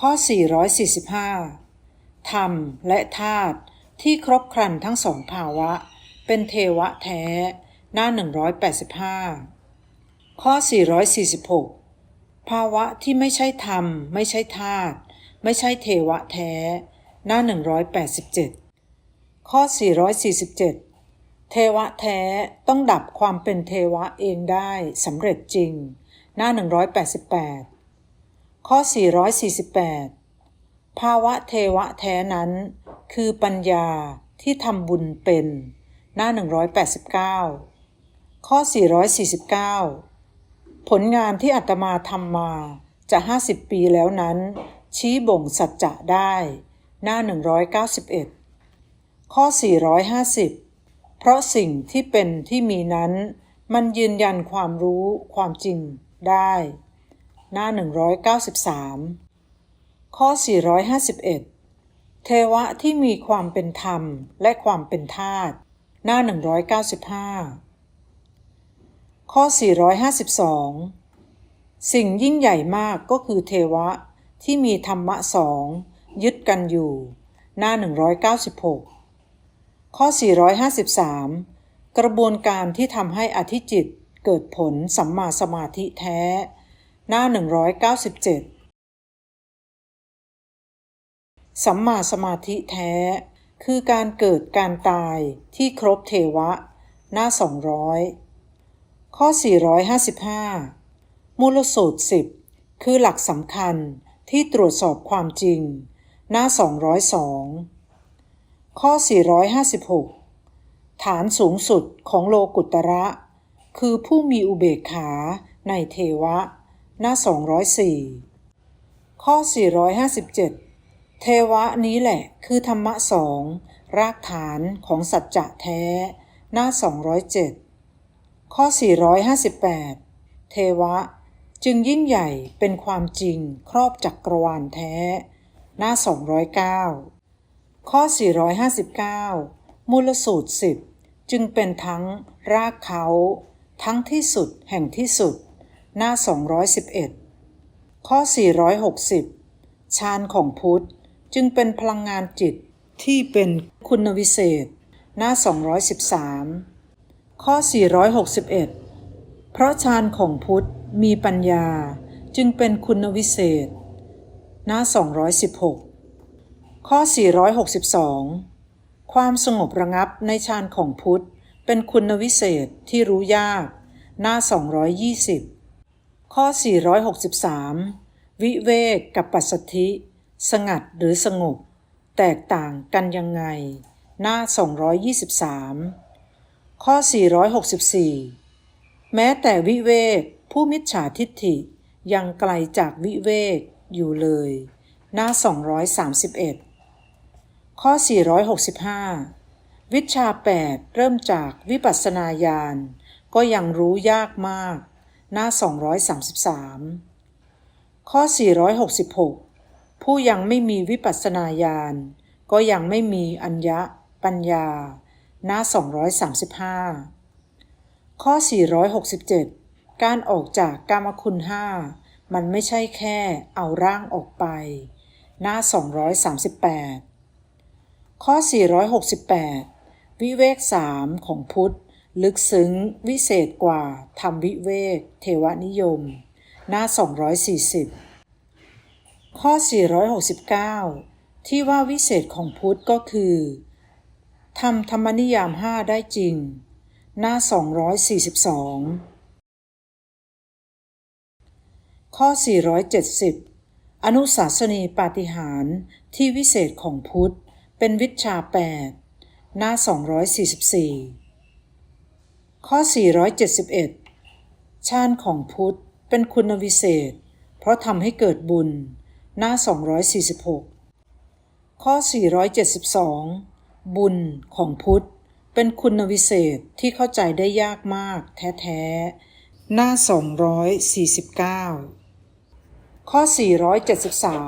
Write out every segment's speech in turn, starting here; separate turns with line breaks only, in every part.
ข้อ 445 ธรรมและธาตุที่ครบครันทั้งสองภาวะ เป็นเทวะแท้ หน้า 185 ข้อ 446 ภาวะที่ไม่ใช่ธรรม ไม่ใช่ธาตุไม่ใช่เทวะแท้ หน้า 187 ข้อ 447 เทวะแท้ต้องดับความเป็นเทวะเองได้สำเร็จจริง หน้า 188 ข้อ 448 ภาวะเทวะแท้นั้น คือปัญญาที่ทำบุญเป็น หน้า 189 ข้อ 449 ผลงานที่อาตมาทำมาจะ 50 ปีแล้วนั้น ชี้บ่งสัจจะได้ หน้า 191 ข้อ 450 เพราะสิ่งที่เป็นที่มีนั้น มันยืนยันความรู้ความจริงได้ หน้า 193 ข้อ 451 เทวะที่มีความเป็นธรรมและความเป็นธาตุหน้า 195 ข้อ 452 สิ่งยิ่งใหญ่มากก็คือเทวะที่มีธรรมะสองยึดกันอยู่ หน้า 196 ข้อ 453 กระบวนการที่ทำให้อธิจิตเกิดผลสัมมาสมาธิแท้ หน้า 197 สัมมาสมาธิแท้ คือการเกิดการตายที่ครบเทวะ หน้า 200 ข้อ 455 มูลสูตร 10 คือหลักสำคัญที่ตรวจสอบความจริง หน้า 202 ข้อ 456 ฐานสูงสุดของโลกุตระ คือผู้มีอุเบกขาในเทวะ หน้า 204 ข้อ 457 เทวะนี้แหละคือธรรมะสองรากฐานของสัจจะแท้ หน้า 207 ข้อ 458 เทวะ จึงยิ่งใหญ่เป็นความจริงครอบจักกรวาลแท้ หน้า 209 ข้อ 459 มูลสูตร 10 จึงเป็นทั้งรากเขา ทั้งที่สุดแห่งที่สุด หน้า 211 ข้อ 460 ฌานของพุทธจึงเป็นพลังงานจิตที่เป็นคุณวิเศษ หน้า 213 ข้อ 461 เพราะฌานของพุทธมีปัญญาจึงเป็นคุณวิเศษ หน้า 216 ข้อ 462 ความสงบระงับในฌานของพุทธเป็นคุณวิเศษที่รู้ยาก หน้า 220 ข้อ 463 วิเวกกับปัสสธิ สงัดหรือสงบ แตกต่างกันยังไง หน้า 223 ข้อ 464 แม้แต่วิเวกผู้มิจฉาทิฏฐิยังไกลจากวิเวกอยู่เลย หน้า 231 ข้อ 465 วิชา 8 เริ่มจากวิปัสสนาญาณก็ยังรู้ยากมาก หน้า 233 ข้อ 466 ผู้ยังไม่มีวิปัสสนาญาณก็ยังไม่มีอัญญะปัญญา หน้า 235 ข้อ 467 การออกจากกามคุณห้ามันไม่ใช่แค่เอาร่างออกไป หน้า 238 ข้อ 468 วิเวกสามของพุทธ ลึกซึ้งวิเศษกว่าธรรมวิเวกเทวนิยม หน้า 240 ข้อ 469 ที่ว่าวิเศษของพุทธก็คือทำธรรมนิยามห้าได้จริง หน้า 242 ข้อ 470 อนุสาสนีปาฏิหารที่วิเศษของพุทธ เป็นวิชา 8 หน้า 244 ข้อ 471 ชาญของพุทธเป็นคุณวิเศษ เพราะทำให้เกิดบุญ หน้า 246 ข้อ 472 บุญของพุทธเป็นคุณวิเศษที่เข้าใจได้ยากมากแท้ๆ หน้า 249 ข้อ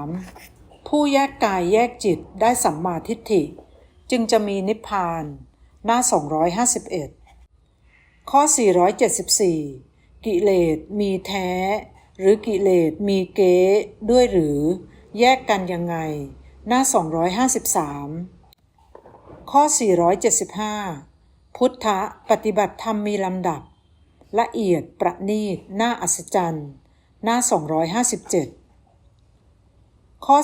473 ผู้แยกกายแยกจิตได้สัมมาทิฏฐิ จึงจะมีนิพพาน หน้า 251 ข้อ 474 กิเลสมีแท้ หรือกิเลสมีเก๊ด้วยหรือ แยกกันยังไง หน้า 253 ข้อ 475 พุทธปฏิบัติธรรมมีลำดับ ละเอียดประณีตน่าอัศจรรย์ หน้า 257 ข้อ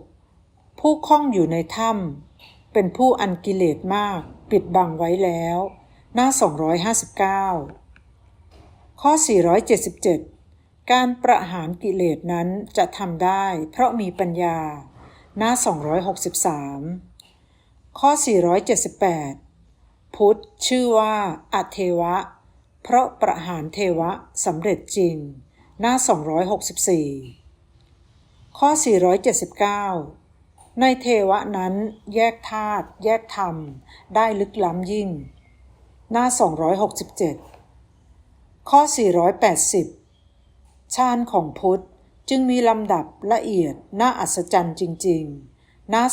476 ผู้คล้องอยู่ในถ้ำเป็นผู้อันกิเลสมากปิดบังไว้แล้ว หน้า 259 ข้อ 477 การประหารกิเลสนั้นจะทำได้เพราะมีปัญญา หน้า 263 ข้อ 478 พุทธชื่อว่าอเทวะ เพราะประหารเทวะสำเร็จจริง หน้า 264 ข้อ 479ในเทวะนั้นแยกธาตุแยกธรรม ได้ลึกล้ำยิ่ง หน้า 267 ข้อ 480 ฌานของพุทธจึงมีลำดับละเอียดน่าอัศจรรย์จริง ๆ หน้า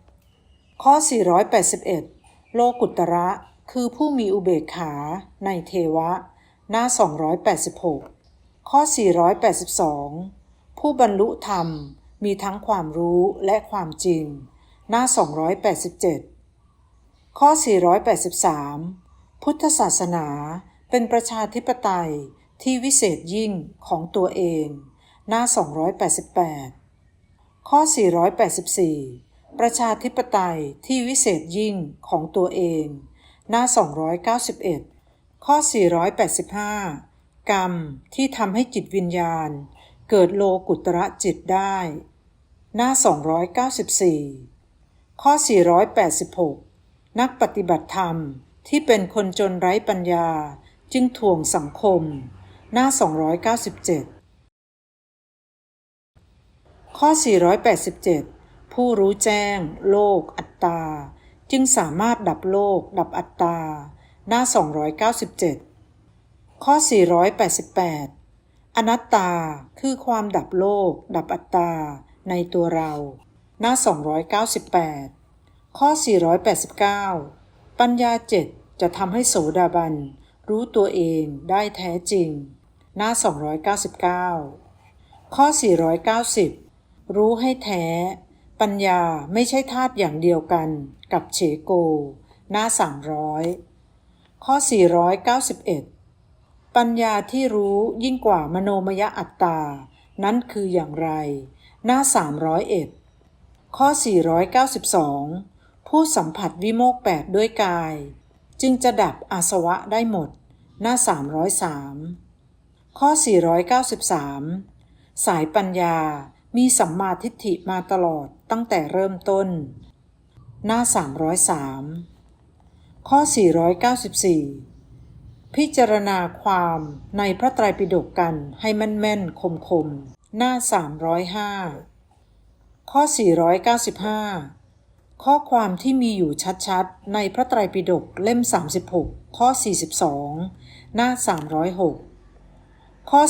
282 ข้อ 481 โลกุตระคือผู้มีอุเบกขาในเทวะ หน้า 286 ข้อ 482 ผู้บรรลุธรรมมีทั้งความรู้และความจริง หน้า 287 ข้อ 483 พุทธศาสนาเป็นประชาธิปไตยที่วิเศษยิ่งของตัวเอง หน้า 288 ข้อ 484 ประชาธิปไตยที่วิเศษยิ่งของตัวเอง หน้า 291 ข้อ 485 กรรมที่ทำให้จิตวิญญาณ เกิดโลกุตระจิตได้ หน้า 294 ข้อ 486 นักปฏิบัติธรรมที่เป็นคนจนไร้ปัญญาจึงถ่วงสังคม หน้า 297 ข้อ 487 ผู้รู้แจ้ง โลก อัตตา จึงสามารถดับโลก ดับอัตตา หน้า 297 ข้อ 488 อนัตตาคือความดับโลก ดับอัตตา ในตัวเรา หน้า 298 ข้อ 489 ปัญญาเจ็ดจะทำให้โสดาบัน รู้ตัวเองได้แท้จริง หน้า 299 ข้อ 490 รู้ให้แท้ ปัญญาไม่ใช่ธาตุอย่างเดียวกันกับเฉโก หน้า 300 ข้อ 491 ปัญญาที่รู้ยิ่งกว่ามโนมยอัตตา นั้นคืออย่างไร หน้า 301 ข้อ 492 ผู้สัมผัสวิโมกแปดด้วยกาย จึงจะดับอาสวะได้หมด หน้า 303 ข้อ 493 สายปัญญามีสัมมาทิฏฐิมาตลอดตั้งแต่เริ่มต้น หน้า 303 ข้อ 494 พิจารณาความในพระไตรปิฎกกันให้แม่นๆคมๆ หน้า 305 ข้อ 495 ข้อความที่มีอยู่ชัดๆ ในพระไตรปิฎกเล่ม 36 ข้อ 42 หน้า 306 ข้อ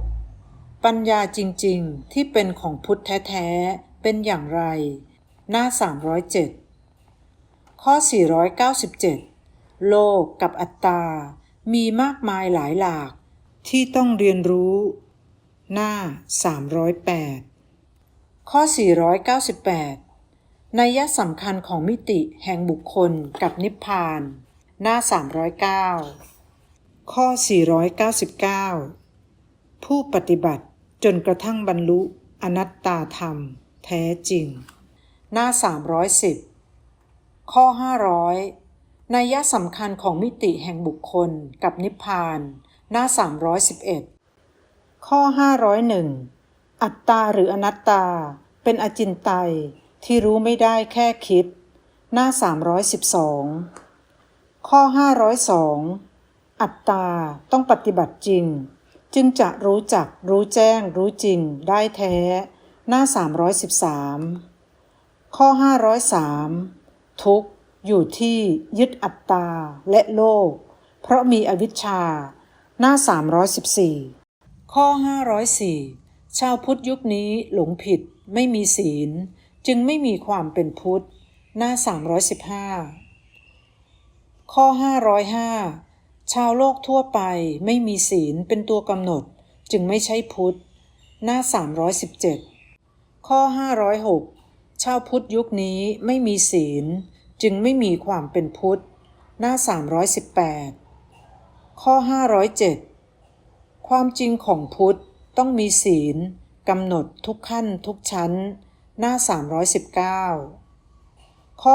496 ปัญญาจริงๆ ที่เป็นของพุทธแท้ๆ เป็นอย่างไร หน้า 307 ข้อ 497 โลกกับอัตตา มีมากมายหลายหลาก ที่ต้องเรียนรู้ หน้า 308 ข้อ 498 นัยสำคัญของมิติแห่งบุคคลกับนิพพาน หน้า 309 ข้อ 499 ผู้ปฏิบัติจนกระทั่งบรรลุอนัตตาธรรม แท้จริง หน้า 310 ข้อ 500 นัยสำคัญของมิติแห่งบุคคลกับนิพพาน หน้า 311 ข้อ 501 อัตตาหรืออนัตตาเป็นอจินไตย ที่รู้ไม่ได้แค่คิด หน้า 312 ข้อ 502 อัตตาต้องปฏิบัติจริง จึงจะรู้จักรู้แจ้ง รู้จริง ได้แท้ หน้า 313 ข้อ 503 ทุกอยู่ที่ยึดอัตตาและโลก เพราะมีอวิชชา หน้า 314 ข้อ 504 ชาวพุทธยุคนี้หลงผิดไม่มีศีล จึงไม่มีความเป็นพุทธ หน้า 315 ข้อ 505 ชาวโลกทั่วไปไม่มีศีลเป็นตัวกำหนด จึงไม่ใช่พุทธ หน้า 317 ข้อ 506 ชาวพุทธยุคนี้ไม่มีศีล จึงไม่มีความเป็นพุทธ หน้า 318 ข้อ 507 ความจริงของพุทธต้องมีศีลกำหนดทุกขั้นทุกชั้น หน้า 319 ข้อ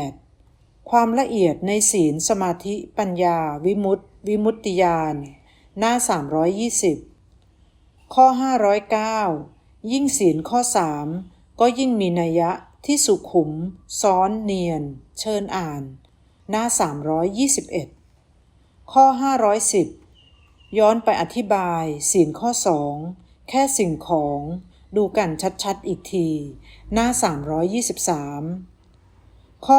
508 ความละเอียดในศีลสมาธิปัญญา วิมุตติ วิมุตติญาณหน้า 320 ข้อ 509 ยิ่งศีลข้อ 3 ก็ยิ่งมีนัยยะที่สุขุม ซ้อนเนียน เชิญอ่าน หน้า 321 ข้อ 510 ย้อนไปอธิบายศีลข้อ 2 แค่สิ่งของ ดูกันชัดๆอีกที หน้า 323 ข้อ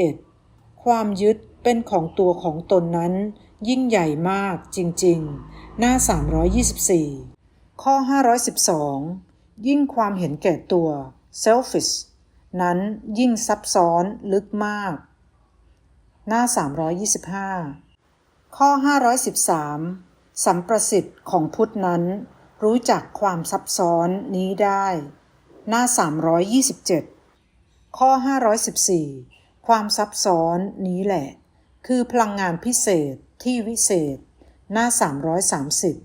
511 ความยึดเป็นของตัวของตนนั้น ยิ่งใหญ่มากจริงๆ หน้า 324 ข้อ 512 ยิ่งความเห็นแก่ตัว selfish นั้นยิ่งซับซ้อนลึกมาก หน้า 325 ข้อ 513 สัมประสิทธิ์ของพุทธนั้น รู้จักความซับซ้อนนี้ได้ หน้า 327 ข้อ 514 ความซับซ้อนนี้แหละ คือพลังงานพิเศษที่วิเศษ หน้า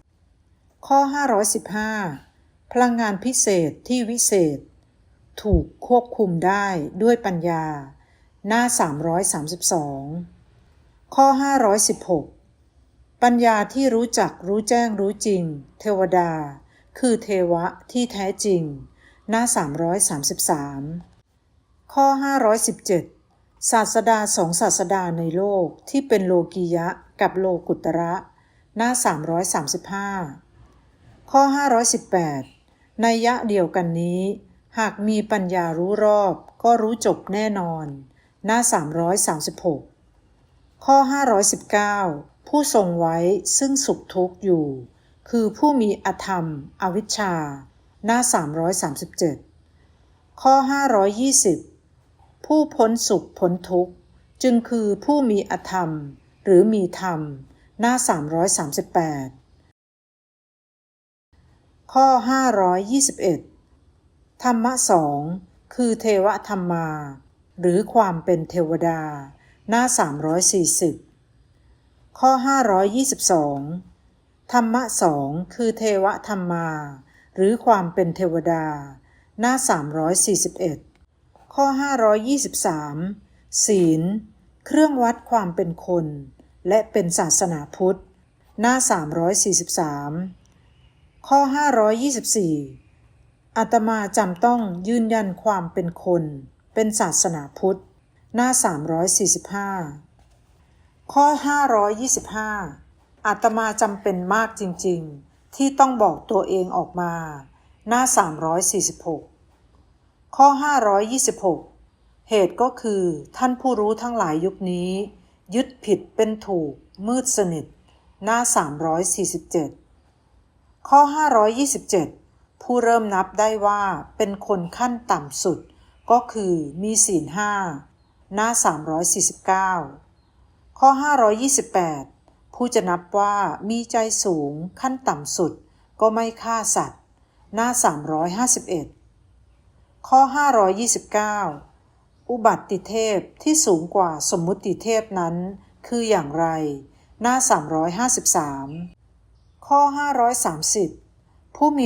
330 ข้อ 515 พลังงานพิเศษที่วิเศษ ถูกควบคุมได้ด้วยปัญญา หน้า 332 ข้อ 516 ปัญญาที่รู้จักรู้แจ้งรู้จริง เทวดา คือเทวะที่แท้จริง หน้า 333 ข้อ 517 ศาสดาสองศาสดาในโลกที่เป็นโลกียะกับโลกุตระ หน้า 335 ข้อ 518 ในยะเดียวกันนี้ หากมีปัญญารู้รอบก็รู้จบแน่นอน หน้า 336 ข้อ 519 ผู้ทรงไว้ซึ่งสุขทุกข์อยู่ คือผู้มีอธรรม อวิชชา หน้า 337 ข้อ 520 ผู้พ้นสุขพ้นทุกข์ จึงคือผู้มีอธรรม หรือมีธรรม หน้า 338 ข้อ 521 ธรรมะสองคือเทวธรรมา หรือความเป็นเทวดา หน้า 340 ข้อ 522 ธรรมะสองคือเทวธรรมา หรือความเป็นเทวดา หน้า 341 ข้อ 523 ศีล เครื่องวัดความเป็นคน และเป็นศาสนาพุทธ หน้า 343 ข้อ 524อาตมาจำต้องยืนยันความเป็นคน เป็นศาสนาพุทธ หน้า 345 ข้อ 525 อาตมาจำเป็นมากจริงๆ ที่ต้องบอกตัวเองออกมา หน้า 346 ข้อ 526 เหตุก็คือท่านผู้รู้ทั้งหลายยุคนี้ ยึดผิดเป็นถูก มืดสนิท หน้า 347 ข้อ 527 ผู้เริ่มนับได้ว่าเป็นคนขั้นต่ำสุด ก็คือมีศีลห้าหน้า 349 ข้อ 528 ผู้จะนับว่ามีใจสูงขั้นต่ำสุด ก็ไม่ฆ่าสัตว์ หน้า 351 ข้อ 529 อุบัติเทพที่สูงกว่าสมมุติเทพนั้น คืออย่างไร หน้า 353 ข้อ 530 ผู้มี